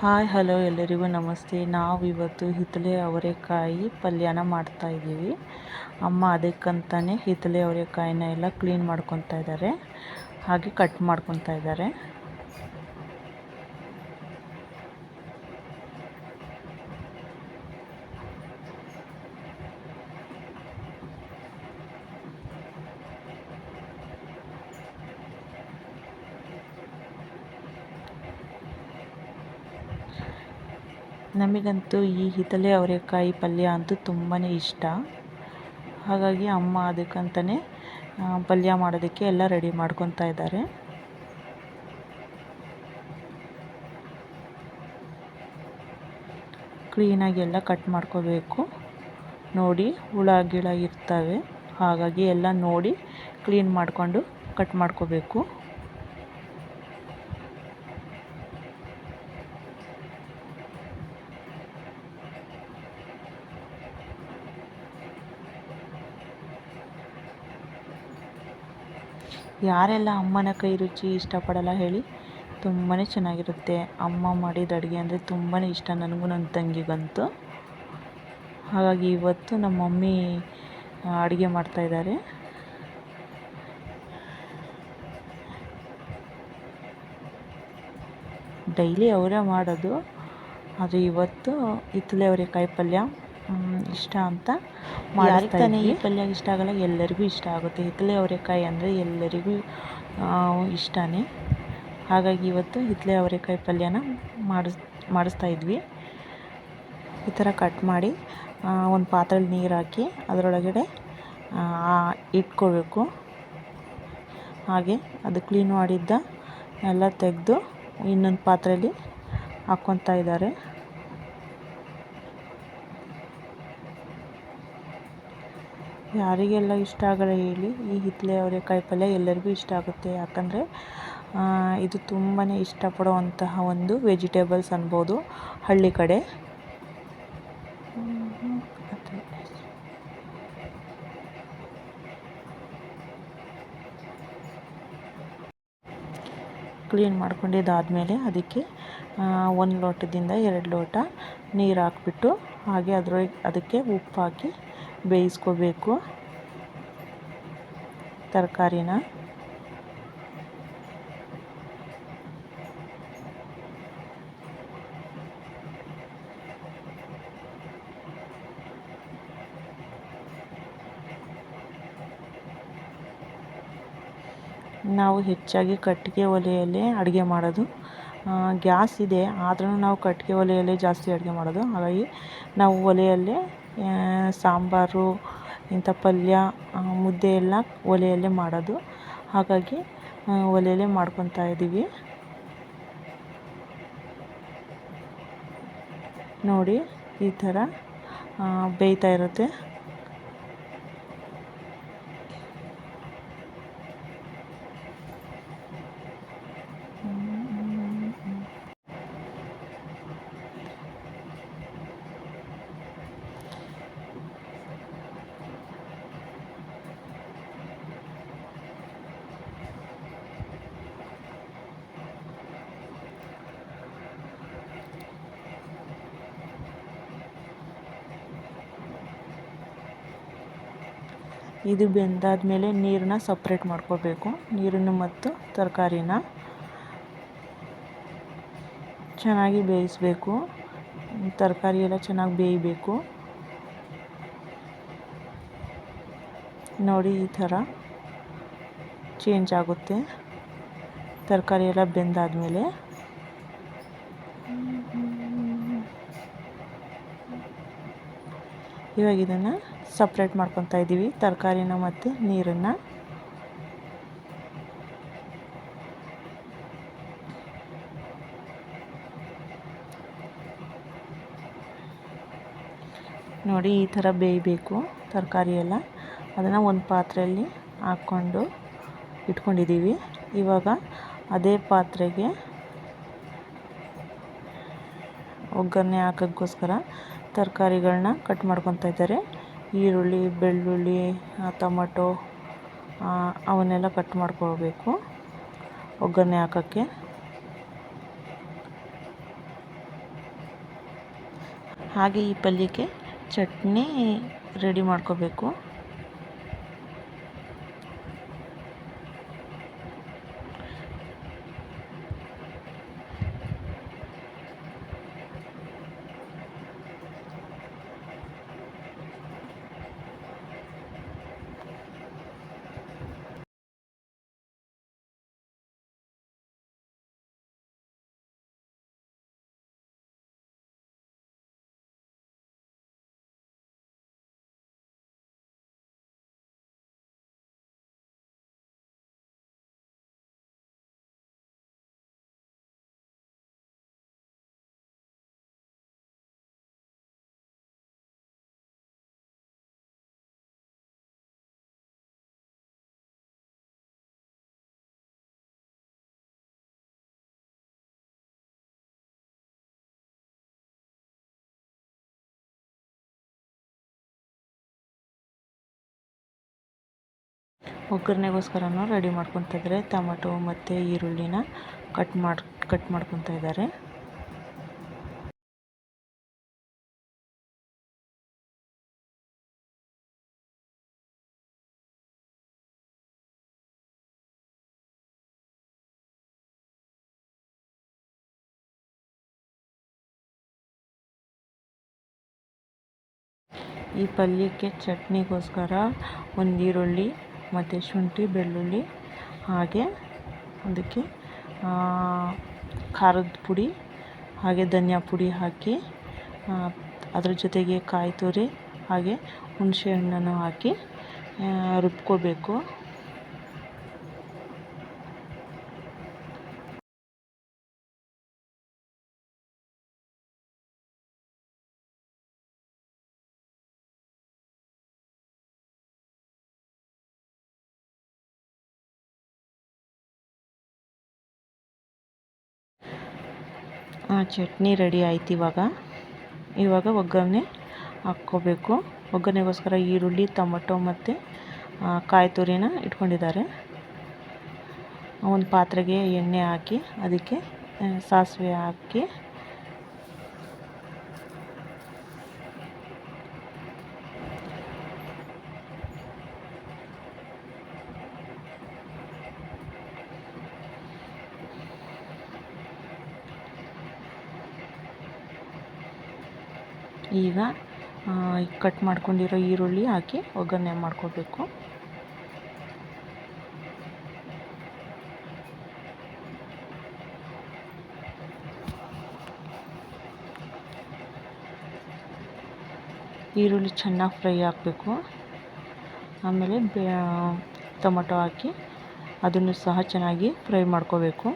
Hi hello ಎಲ್ಲರಿಗೂ ನಮಸ್ತೆ. ನಾವು ಇವತ್ತು ಹಿತ್ತಲೆ ಅವರೆಕಾಯಿ ಪಲ್ಯನ ಮಾಡ್ತಾ ಇದ್ದೀವಿ. ಅಮ್ಮ ಅದಕ್ಕಂತಾನೆ ಹಿತ್ತಲೆ ಅವರೆಕಾಯಿನ ಎಲ್ಲ ಕ್ಲೀನ್ ಮಾಡ್ಕೊತಾ ಇದ್ದಾರೆ ಹಾಗೆ ಕಟ್ ಮಾಡ್ಕೊತಾ ಇದ್ದಾರೆ ನಮಗಂತೂ ಈ ಹಿತ್ತಲೆ ಅವರೆಕಾಯಿ ಪಲ್ಯ ಅಂತೂ ತುಂಬಾ ಇಷ್ಟ. ಹಾಗಾಗಿ ಅಮ್ಮ ಅದಕ್ಕಂತಲೇ ಪಲ್ಯ ಮಾಡೋದಕ್ಕೆ ಎಲ್ಲ ರೆಡಿ ಮಾಡ್ಕೊತಾ ಇದ್ದಾರೆ. ಕ್ಲೀನಾಗಿ ಎಲ್ಲ ಕಟ್ ಮಾಡ್ಕೋಬೇಕು. ನೋಡಿ, ಹುಳ, ಗಿಳ ಇರ್ತವೆ. ಹಾಗಾಗಿ ಎಲ್ಲ ನೋಡಿ ಕ್ಲೀನ್ ಮಾಡಿಕೊಂಡು ಕಟ್ ಮಾಡ್ಕೋಬೇಕು. ಯಾರೆಲ್ಲ ಅಮ್ಮನ ಕೈ ರುಚಿ ಇಷ್ಟಪಡಲ್ಲ ಹೇಳಿ ತುಂಬಾ ಚೆನ್ನಾಗಿರುತ್ತೆ. ಅಮ್ಮ ಮಾಡಿದ ಅಡುಗೆ ಅಂದರೆ ತುಂಬಾ ಇಷ್ಟ ನನಗೂ ನನ್ನ ತಂಗಿಗಂತೂ. ಹಾಗಾಗಿ ಇವತ್ತು ನಮ್ಮ ಮಮ್ಮಿ ಅಡುಗೆ ಮಾಡ್ತಾಯಿದ್ದಾರೆ ಡೈಲಿ ಅವರೇ ಮಾಡೋದು. ಆದರೆ ಇವತ್ತು ಹಿತ್ತಲೆ ಅವರೆಕಾಯಿ ಪಲ್ಯ ಇಷ್ಟ ಅಂತ ಮಾಡ್ತಾನೆ ಈ ಪಲ್ಯ ಇಷ್ಟ ಆಗಲ್ಲ ಎಲ್ಲರಿಗೂ ಇಷ್ಟ ಆಗುತ್ತೆ. ಹಿತ್ತಲೆ ಅವರೆಕಾಯಿ ಅಂದರೆ ಎಲ್ಲರಿಗೂ ಇಷ್ಟನೇ. ಹಾಗಾಗಿ ಇವತ್ತು ಹಿತ್ತಲೆ ಅವರೆಕಾಯಿ ಪಲ್ಯನ ಮಾಡಿಸ್ ಮಾಡಿಸ್ತಾ ಇದ್ವಿ. ಈ ಥರ ಕಟ್ ಮಾಡಿ ಒಂದು ಪಾತ್ರೆಲಿ ನೀರು ಹಾಕಿ ಅದರೊಳಗಡೆ ಇಟ್ಕೋಬೇಕು. ಹಾಗೆ ಅದು ಕ್ಲೀನ್ ಮಾಡಿದ್ದ ಎಲ್ಲ ತೆಗೆದು ಇನ್ನೊಂದು ಪಾತ್ರೆಯಲ್ಲಿ ಹಾಕ್ಕೊತಾ ಇದ್ದಾರೆ. ಯಾರಿಗೆಲ್ಲ ಇಷ್ಟ ಆಗಲ್ಲ ಹೇಳಿ. ಈ ಹಿತ್ತಲೆ ಅವರೆಕಾಯಿ ಪಲ್ಯ ಎಲ್ಲರಿಗೂ ಇಷ್ಟ ಆಗುತ್ತೆ. ಯಾಕಂದರೆ ಇದು ತುಂಬಾ ಇಷ್ಟಪಡುವಂತಹ ಒಂದು ವೆಜಿಟೇಬಲ್ಸ್ ಅನ್ಬೋದು. ಹಳ್ಳಿ ಕಡೆ. ಕ್ಲೀನ್ ಮಾಡ್ಕೊಂಡಿದ್ದಾದಮೇಲೆ ಅದಕ್ಕೆ ಒಂದು ಲೋಟದಿಂದ ಎರಡು ಲೋಟ ನೀರು ಹಾಕ್ಬಿಟ್ಟು, ಹಾಗೆ ಅದ್ರೊಳಗೆ ಅದಕ್ಕೆ ಉಪ್ಪು ಹಾಕಿ ಬೇಯಿಸ್ಕೋಬೇಕು. ತರಕಾರಿನ. ನಾವು ಹೆಚ್ಚಾಗಿ ಕಟ್ಟಿಗೆ ಒಲೆಯಲ್ಲೇ ಅಡುಗೆ ಮಾಡೋದು. ಗ್ಯಾಸ್ ಇದೆ, ಆದ್ರೂ ನಾವು ಕಟ್ಟಿಗೆ ಒಲೆಯಲ್ಲೇ ಜಾಸ್ತಿ ಅಡುಗೆ ಮಾಡೋದು. ಹಾಗಾಗಿ ನಾವು ಒಲೆಯಲ್ಲೇ ಸಾಂಬಾರು, ಇಂಥ ಪಲ್ಯ ಮುದ್ದೆ ಎಲ್ಲ ಒಲೆಯಲ್ಲೇ ಮಾಡೋದು. ಹಾಗಾಗಿ ಒಲೆಯಲ್ಲೇ ಮಾಡ್ಕೊತಾ ಇದ್ದೀವಿ. ನೋಡಿ, ಈ ಥರ ಬೇಯ್ತಾ ಇರುತ್ತೆ. ಇದು ಬೆಂದಾದಮೇಲೆ ನೀರನ್ನ ಸಪ್ರೇಟ್ ಮಾಡ್ಕೋಬೇಕು. ನೀರನ್ನು ಮತ್ತು ತರಕಾರಿನ ಚೆನ್ನಾಗಿ ಬೇಯಿಸಬೇಕು. ತರಕಾರಿ ಎಲ್ಲ ಚೆನ್ನಾಗಿ ಬೇಯಬೇಕು. ನೋಡಿ ಈ ಥರ ಚೇಂಜ್ ಆಗುತ್ತೆ. ತರಕಾರಿ ಎಲ್ಲ ಬೆಂದಾದಮೇಲೆ. ಇವಾಗ ಇದನ್ನು ಸಪ್ರೇಟ್ ಮಾಡ್ಕೊತಾ ಇದ್ದೀವಿ ತರಕಾರಿನ ಮತ್ತು ನೀರನ್ನು. ನೋಡಿ ಈ ಥರ ಬೇಯಬೇಕು ತರಕಾರಿ ಎಲ್ಲ. ಅದನ್ನು ಒಂದು ಪಾತ್ರೆಯಲ್ಲಿ ಹಾಕ್ಕೊಂಡು ಇಟ್ಕೊಂಡಿದ್ದೀವಿ ಇವಾಗ ಅದೇ ಪಾತ್ರೆಗೆ ಒಗ್ಗರಣೆ ಹಾಕೋಕ್ಕೋಸ್ಕರ ತರಕಾರಿಗಳನ್ನ ಕಟ್ ಮಾಡ್ಕೊತಾ ಇದ್ದಾರೆ. ಈರುಳ್ಳಿ ಬೆಳ್ಳುಳ್ಳಿ ಟೊಮಟೊ ಅವನ್ನೆಲ್ಲ ಕಟ್ ಮಾಡ್ಕೋಬೇಕು ಒಗ್ಗರಣೆ ಹಾಕೋಕ್ಕೆ. ಹಾಗೆ ಈ ಪಲ್ಯಕ್ಕೆ ಚಟ್ನಿ ರೆಡಿ ಮಾಡ್ಕೋಬೇಕು ಒಗ್ಗರಣೆಗೋಸ್ಕರನೂ ರೆಡಿ ಮಾಡ್ಕೊತಾ ಇದ್ದಾರೆ. ಟೊಮೆಟೊ ಮತ್ತು ಈರುಳ್ಳಿನ ಕಟ್ ಮಾಡಿ, ಕಟ್ ಮಾಡ್ಕೊತಾ ಇದ್ದಾರೆ. ಈ ಪಲ್ಯಕ್ಕೆ ಚಟ್ನಿಗೋಸ್ಕರ ಒಂದು ಈರುಳ್ಳಿ ಮತ್ತು ಶುಂಠಿ, ಬೆಳ್ಳುಳ್ಳಿ, ಹಾಗೆ ಅದಕ್ಕೆ ಖಾರದ ಪುಡಿ, ಹಾಗೆ ಧನಿಯಾ ಪುಡಿ ಹಾಕಿ ಅದರ ಜೊತೆಗೆ ಕಾಯಿ ತುರಿ, ಹಾಗೆ ಹುಣಸೆ ಹಣ್ಣನ್ನು ಹಾಕಿ ರುಬ್ಕೋಬೇಕು. ಚಟ್ನಿ ರೆಡಿ ಆಯ್ತು ಇವಾಗ. ಇವಾಗ ಒಗ್ಗರಣೆ ಹಾಕ್ಕೋಬೇಕು. ಒಗ್ಗರಣೆಗೋಸ್ಕರ ಈರುಳ್ಳಿ, ಟೊಮೊಟೊ ಮತ್ತು ಕಾಯಿ ತುರಿನ ಇಟ್ಕೊಂಡಿದ್ದಾರೆ. ಒಂದು ಪಾತ್ರೆಗೆ ಎಣ್ಣೆ ಹಾಕಿ, ಅದಕ್ಕೆ ಸಾಸಿವೆ ಹಾಕಿ ಈಗ ಕಟ್ ಮಾಡ್ಕೊಂಡಿರೋ ಈರುಳ್ಳಿ ಹಾಕಿ ಒಗ್ಗರಣೆ ಮಾಡ್ಕೋಬೇಕು. ಈರುಳ್ಳಿ ಚೆನ್ನಾಗಿ ಫ್ರೈ ಆಗಬೇಕು. ಆಮೇಲೆ ಬೇ ಟೊಮೊಟೊ ಹಾಕಿ ಅದನ್ನು ಸಹ ಚೆನ್ನಾಗಿ ಫ್ರೈ ಮಾಡ್ಕೋಬೇಕು.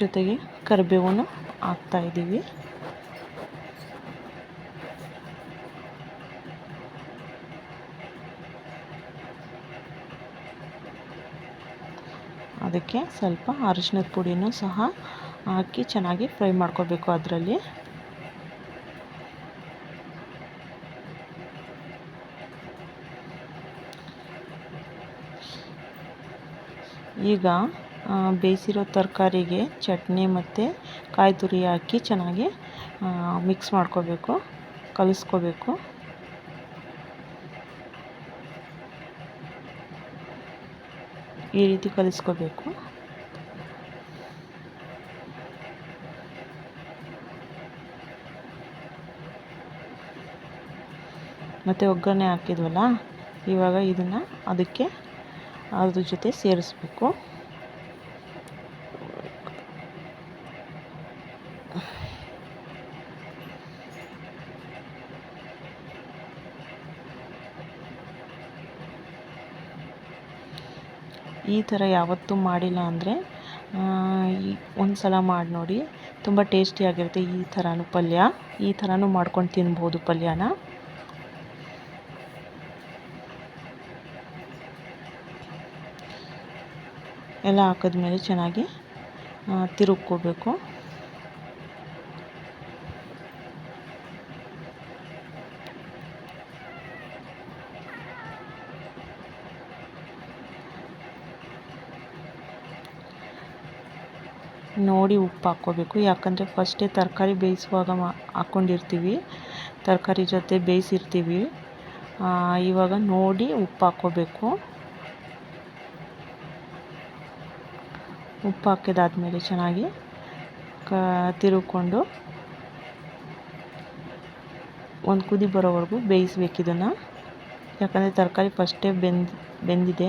ಜೊತೆಗೆ ಕರಿಬೇವನ್ನು ಇದ್ದೀವಿ. ಅದಕ್ಕೆ ಸ್ವಲ್ಪ ಅರಿಶಿನದ ಪುಡಿನೂ ಸಹ ಹಾಕಿ ಚೆನ್ನಾಗಿ ಫ್ರೈ ಮಾಡ್ಕೋಬೇಕು ಅದರಲ್ಲಿ. ಈಗ ಬೇಯಿಸಿರೋ ತರಕಾರಿಗೆ ಚಟ್ನಿ ಮತ್ತು ಕಾಯಿ ತುರಿ ಹಾಕಿ ಚೆನ್ನಾಗಿ ಮಿಕ್ಸ್ ಮಾಡ್ಕೋಬೇಕು, ಕಲಿಸ್ಕೋಬೇಕು. ಈ ರೀತಿ ಕಲಿಸ್ಕೋಬೇಕು. ಮತ್ತು ಒಗ್ಗರಣೆ ಹಾಕಿದ್ವಲ್ಲ, ಇವಾಗ ಇದನ್ನು ಅದಕ್ಕೆ ಅದ್ರ ಜೊತೆ ಸೇರಿಸ್ಬೇಕು. ಈ ಥರ ಯಾವತ್ತೂ ಮಾಡಿಲ್ಲ ಅಂದರೆ ಒಂದು ಸಲ ಮಾಡಿ ನೋಡಿ. ತುಂಬ ಟೇಸ್ಟಿಯಾಗಿರುತ್ತೆ ಈ ಥರನೂ ಪಲ್ಯ. ಈ ಥರನೂ ಮಾಡ್ಕೊಂಡು ತಿನ್ಬೋದು ಪಲ್ಯನ. ಎಲ್ಲ ಹಾಕಿದ್ಮೇಲೆ ಚೆನ್ನಾಗಿ ತಿರುಗ್ಕೋಬೇಕು. ನೋಡಿ ಉಪ್ಪು ಹಾಕ್ಕೋಬೇಕು. ಯಾಕಂದರೆ ಫಸ್ಟೇ ತರಕಾರಿ ಬೇಯಿಸುವಾಗ ಮಾ ಹಾಕ್ಕೊಂಡಿರ್ತೀವಿ. ತರಕಾರಿ ಜೊತೆ ಬೇಯಿಸಿರ್ತೀವಿ. ಇವಾಗ ನೋಡಿ ಉಪ್ಪು ಹಾಕ್ಕೋಬೇಕು. ಉಪ್ಪು ಹಾಕಿದಾದ್ಮೇಲೆ ಚೆನ್ನಾಗಿ ಕ ತಿರುಗ್ಕೊಂಡು ಒಂದು ಕುದಿ ಬರೋವರೆಗೂ ಬೇಯಿಸ್ಬೇಕು ಇದನ್ನು. ಯಾಕಂದರೆ ತರಕಾರಿ ಫಸ್ಟೇ ಬೆಂದು ಬೆಂದಿದೆ.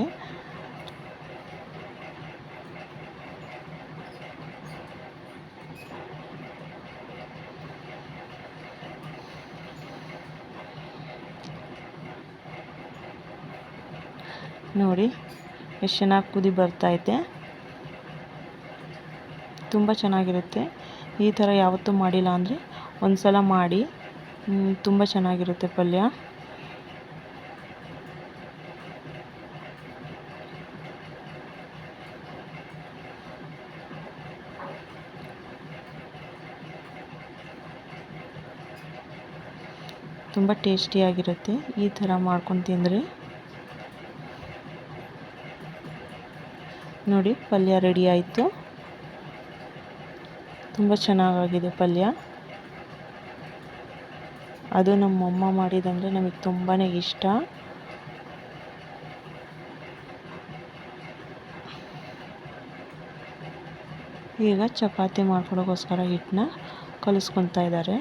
ನೋಡಿ, ಎಷ್ಟು ಚೆನ್ನಾಗಿ ಕುದಿ ಬರ್ತೈತೆ ತುಂಬ ಚೆನ್ನಾಗಿರುತ್ತೆ. ಈ ಥರ ಯಾವತ್ತೂ ಮಾಡಿಲ್ಲ ಅಂದರೆ ಒಂದು ಸಲ ಮಾಡಿ ತುಂಬ ಚೆನ್ನಾಗಿರುತ್ತೆ ಪಲ್ಯ. ತುಂಬ ಟೇಸ್ಟಿಯಾಗಿರುತ್ತೆ. ಈ ಥರ ಮಾಡ್ಕೊಂಡು ತಿಂದರೆ ನೋಡಿ, ಪಲ್ಯ ರೆಡಿ ಆಯಿತು. ತುಂಬ ಚೆನ್ನಾಗಾಗಿದೆ ಪಲ್ಯ. ಅದು ನಮ್ಮಮ್ಮ ಮಾಡಿದಂದರೆ ನಮಗೆ ತುಂಬಾ ಇಷ್ಟ. ಈಗ ಚಪಾತಿ ಮಾಡ್ಕೊಡೋಕ್ಕೋಸ್ಕರ ಹಿಟ್ಟನ್ನ ಕಲಿಸ್ಕೊತಾ ಇದ್ದಾರೆ.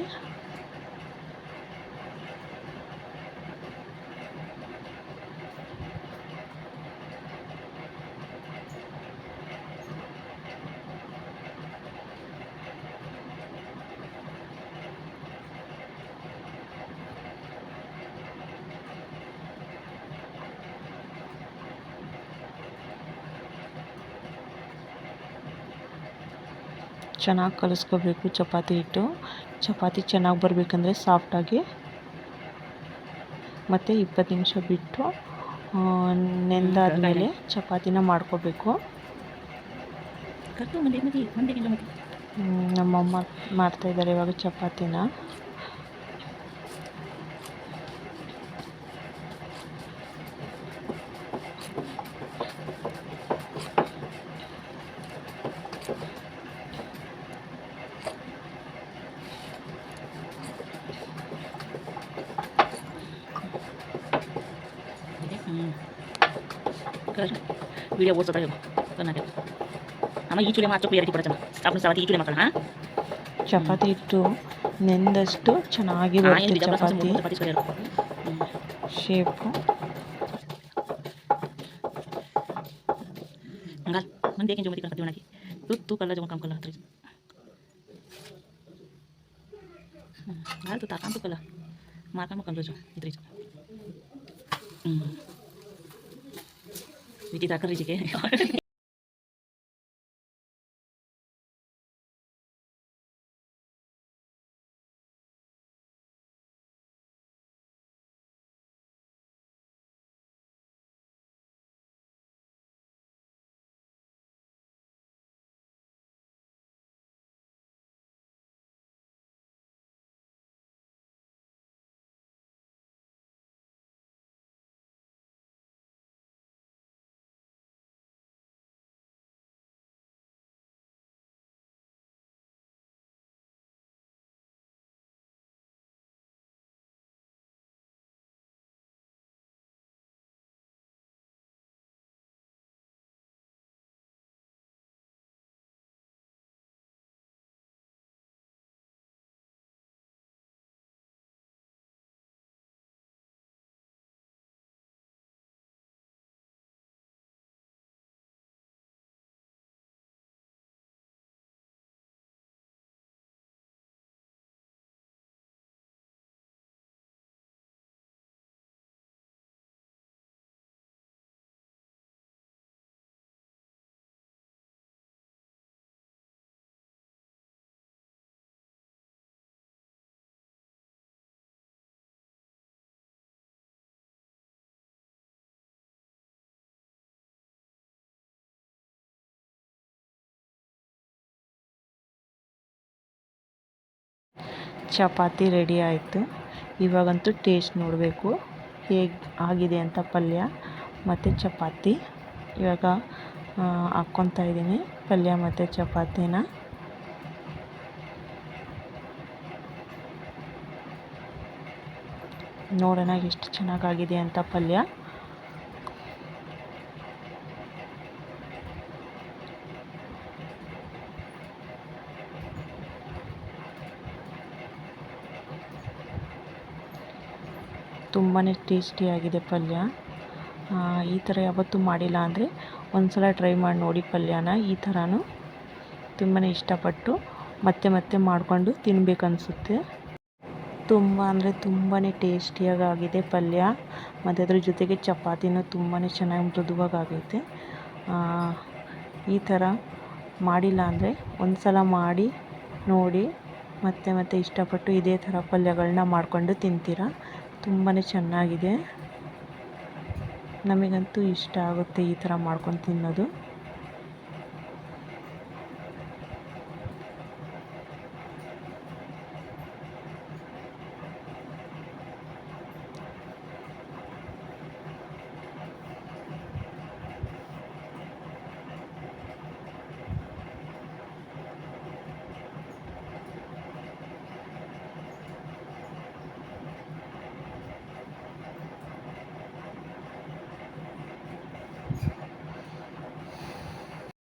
ಚೆನ್ನಾಗಿ ಕಲಿಸ್ಕೋಬೇಕು. ಚಪಾತಿ ಹಿಟ್ಟು. ಚಪಾತಿ ಚೆನ್ನಾಗಿ ಬರಬೇಕಂದ್ರೆ ಸಾಫ್ಟಾಗಿ ಮತ್ತು ಇಪ್ಪತ್ತು ನಿಮಿಷ ಬಿಟ್ಟು ನೆಂದಾದಮೇಲೆ ಚಪಾತಿನ ಮಾಡ್ಕೋಬೇಕು. ನಮ್ಮಮ್ಮ ಮಾಡ್ತಾಯಿದ್ದಾರೆ ಇವಾಗ ಚಪಾತಿನ. ಚುಳಿಯ ಓದ್ಸೋದಾಗ ಚೆನ್ನಾಗಿ ಅಮ್ಮ ಈ ಚುಳಿ ಮಾತ್ರ ಕ್ಲಿಯರಿಟಿ ಕೊಡ ಚೆನ್ನಾಗಿ ಸಾಬ್ ಸಾವತಿ ಈ ಚುಳಿ ಮಾಡೋಣ ಹಾಂ? ಚಪಾತಿ ಇಟ್ಟು ನೆಂದಷ್ಟು ಚೆನ್ನಾಗಿ ಚಪಾತಿ. ಶೇಪು. ಹಂಗಲ್ಲ. ಮಂದಿ ಏಕೆ ಜೊತೆ ಕಳ್ತೀವಿ ಒಣಗಿ ತುತ್ತು ಕಲ್ಲ ಜೊತೆ ಕಮ್ಕಲ್ಲ ಹತ್ರ ಆಯ್ತು ತಾಕಂತು ಕಲ್ಲ. ಮಾರ್ಕೊಂಬ ಕಂಡು ಇದ್ರಿ ಹ್ಞೂ 見ていただくのに時間ない ಚಪಾತಿ ರೆಡಿ ಆಯಿತು. ಇವಾಗಂತೂ ಟೇಸ್ಟ್ ನೋಡಬೇಕು. ಹೇಗೆ ಆಗಿದೆ ಅಂತ ಪಲ್ಯ ಮತ್ತು ಚಪಾತಿ. ಇವಾಗ ಹಾಕ್ಕೊತಾ ಇದ್ದೀನಿ. ಪಲ್ಯ ಮತ್ತು ಚಪಾತಿನ. ನೋಡೋಣ ಎಷ್ಟು ಚೆನ್ನಾಗಾಗಿದೆ ಅಂತ ಪಲ್ಯ. ತುಂಬಾ ಟೇಸ್ಟಿಯಾಗಿದೆ ಪಲ್ಯ. ಈ ಥರ ಯಾವತ್ತೂ ಮಾಡಿಲ್ಲ ಅಂದರೆ ಒಂದ್ಸಲ ಟ್ರೈ ಮಾಡಿ ನೋಡಿ ಪಲ್ಯನ. ಈ ಥರನೂ ತುಂಬಾ ಇಷ್ಟಪಟ್ಟು ಮತ್ತೆ ಮತ್ತೆ ಮಾಡಿಕೊಂಡು ತಿನ್ಬೇಕನ್ಸುತ್ತೆ. ತುಂಬ ಅಂದರೆ ತುಂಬಾ ಟೇಸ್ಟಿಯಾಗಿ ಆಗಿದೆ ಪಲ್ಯ. ಮತ್ತು ಅದ್ರ ಜೊತೆಗೆ ಚಪಾತಿನೂ ತುಂಬಾ ಚೆನ್ನಾಗಿ ಮೃದುವಾಗಿ ಆಗೈತೆ ಆ, ಈ ಥರ ಮಾಡಿಲ್ಲ ಅಂದರೆ ಒಂದು ಸಲ ಮಾಡಿ ನೋಡಿ ಮತ್ತೆ ಮತ್ತೆ ಇಷ್ಟಪಟ್ಟು ಇದೇ ಥರ ಪಲ್ಯಗಳನ್ನ ಮಾಡಿಕೊಂಡು ತಿಂತೀರ? ತುಂಬಾ ಚೆನ್ನಾಗಿದೆ. ನಮಗಂತೂ ಇಷ್ಟ ಆಗುತ್ತೆ ಈ ಥರ ಮಾಡ್ಕೊಂಡು ತಿನ್ನೋದು.